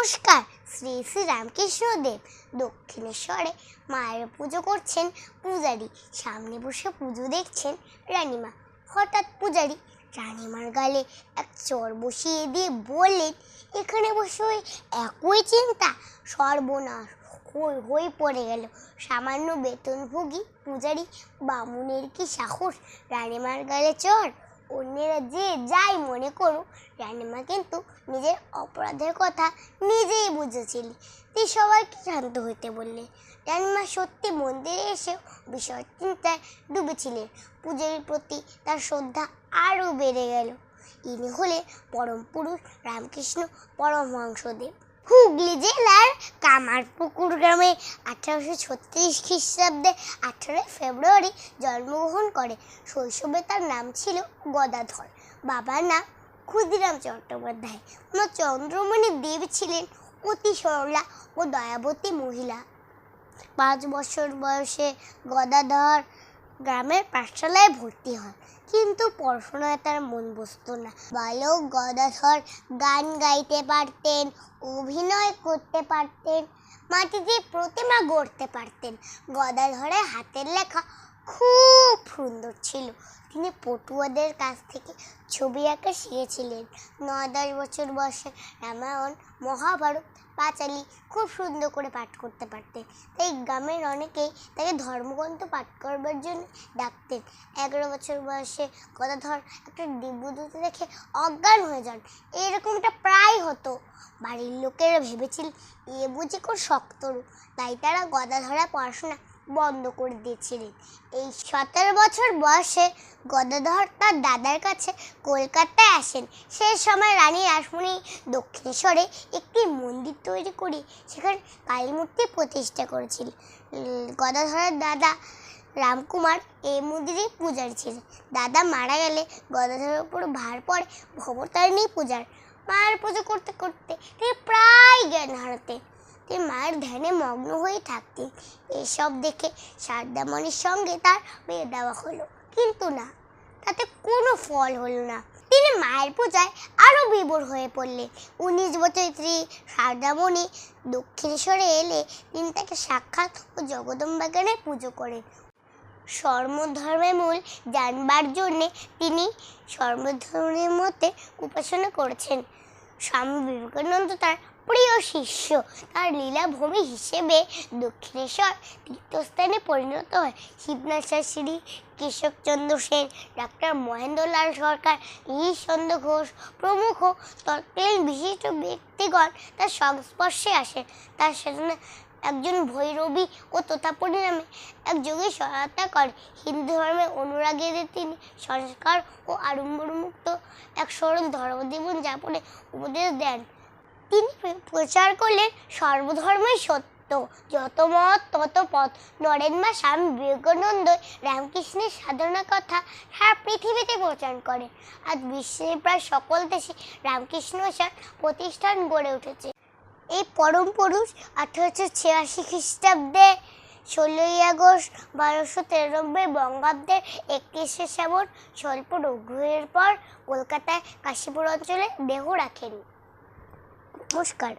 নমস্কার। শ্রী শ্রী রামকৃষ্ণদেব দক্ষিণেশ্বরে মায়ের পুজো করছেন পূজারি। সামনে বসে পুজো দেখছেন রানীমা। হঠাৎ পূজারি রানীমার গালে এক চর বসিয়ে দিয়ে বললেন, এখানে বসে ওই একই চিন্তা। সর্বনাশ হই পড়ে গেল। সামান্য বেতনভোগী পূজারি বামুনের কি সাহস? রানীমার গালে চর অন্যেরা যে যাই মনে করুক, রানিমা কিন্তু নিজের অপরাধের কথা নিজেই বুঝেছিলেন তিনি সবাইকে শান্ত হইতে বললেন রানিমা সত্যি মন্দিরে এসেও বিষয় চিন্তায় ডুবেছিলেন। পুজোর প্রতি তার শ্রদ্ধা আরও বেড়ে গেল। ইনি হলে পরম পুরুষ রামকৃষ্ণ পরমহংসদেব। হুগলি জেলার কামারপুকুর গ্রামে আঠারোশো ছত্রিশ খ্রিস্টাব্দে আঠারোই ফেব্রুয়ারি জন্মগ্রহণ করে। শৈশবে তার নাম ছিল গদাধর। বাবার নাম ক্ষুদিরাম চট্টোপাধ্যায়। ওনার চন্দ্রমণি দেব ছিলেন অতি সরলা ও দয়াবতী মহিলা। পাঁচ বছর বয়সে গদাধর গ্রামের পাঠশালায় ভর্তি হন কিন্তু পড়াশোনায় তার মন বসত না। বালক গদাধর গান গাইতে পারতেন, অভিনয় করতে পারতেন, মাটিতে প্রতিমা গড়তে পারতেন। গদাধরের হাতের লেখা খুব সুন্দর ছিল। তিনি পটুয়াদের কাছ থেকে ছবি আঁকা শিখেছিলেন। নয় দশ বছর বয়সে রামায়ণ, মহাভারত, পাঁচালি খুব সুন্দর করে পাঠ করতে পারতেন। তাই গ্রামের অনেকেই তাকে ধর্মগ্রন্থ পাঠ করবার জন্য ডাকতেন। এগারো বছর বয়সে গদাধর একটা দিব্যদূত দেখে অজ্ঞান হয়ে যান। এরকমটা প্রায় হতো। বাড়ির লোকেরা ভেবেছিল, এ বুঝি কোন শক্তরু তাই তারা গদাধরা পড়াশোনা বন্ধ করে দিয়েছিলেন। এই সতেরো বছর বয়সে গদাধর তার দাদার কাছে কলকাতায় আসেন। সেই সময় রানী রাসমণি দক্ষিণেশ্বরে একটি মন্দির তৈরি করে সেখানে কালী মূর্তি প্রতিষ্ঠা করেছিলেন উম, গদাধরের দাদা রামকুমার এই মন্দিরে পূজার ছিলেন। দাদা মারা গেলে গদাধরের উপর ভার পড়ে ভবতারিণী পূজার। মায়ের পুজো করতে করতে তিনি প্রায় জ্ঞান হারাতেন তিনি মায়ের ধ্যানে মগ্ন হয়ে থাকতেন। এসব দেখে শারদামণির সঙ্গে তার বিয়ে দেওয়া হলো। কিন্তু না, তাতে কোনো ফল হলো না। তিনি মায়ের পূজায় আরও বিভোর হয়ে পড়লেন। উনিশ বছর স্ত্রী সারদামণি দক্ষিণেশ্বরে এলে তিনি তাকে সাক্ষাৎ ও জগদম্বাগানে পুজো করেন। সর্বধর্মের মূল জানবার জন্যে তিনি সর্বধর্মের মধ্যে উপাসনা করেছেন। স্বামী বিবেকানন্দ তার প্রিয় শিষ্য। তার লীলাভূমি হিসেবে দক্ষিণেশ্বর তীর্থস্থানে পরিণত হয়। শিবনাথ শাস্ত্রী কেশবচন্দ্র সেন, ডাক্তার মহেন্দ্রলাল সরকার ঈশ্বরচন্দ্র ঘোষ প্রমুখ তৎকালীন বিশিষ্ট ব্যক্তিগণ তার সংস্পর্শে আসেন। তার সাথে একজন ভৈরবী ও তোতাপুরী নামে এক যোগী সহায়তা করে হিন্দু ধর্মের অনুরাগীদের তিনি সংস্কার ও আড়ম্বরমুক্ত এক সরল ধর্মজীবন যাপনে উপদেশ দেন। তিনি প্রচার করলেন, সর্বধর্মই সত্য। যত মত, তত পথ। নরেন মা স্বামী বিবেকানন্দ রামকৃষ্ণের সাধনা কথা সারা পৃথিবীতে প্রচার করে। আজ বিশ্বের প্রায় সকল দেশে রামকৃষ্ণ মিশন প্রতিষ্ঠান গড়ে উঠেছে। এই পরম পুরুষ আঠারোশো ছিয়াশি খ্রিস্টাব্দে ষোলোই আগস্ট বারোশো তিরানব্বই বঙ্গাব্দের একত্রিশে শ্রাবণ স্বল্প রঘুয়ের পর কলকাতায় কাশীপুর অঞ্চলে দেহ রাখেন। নমস্কার।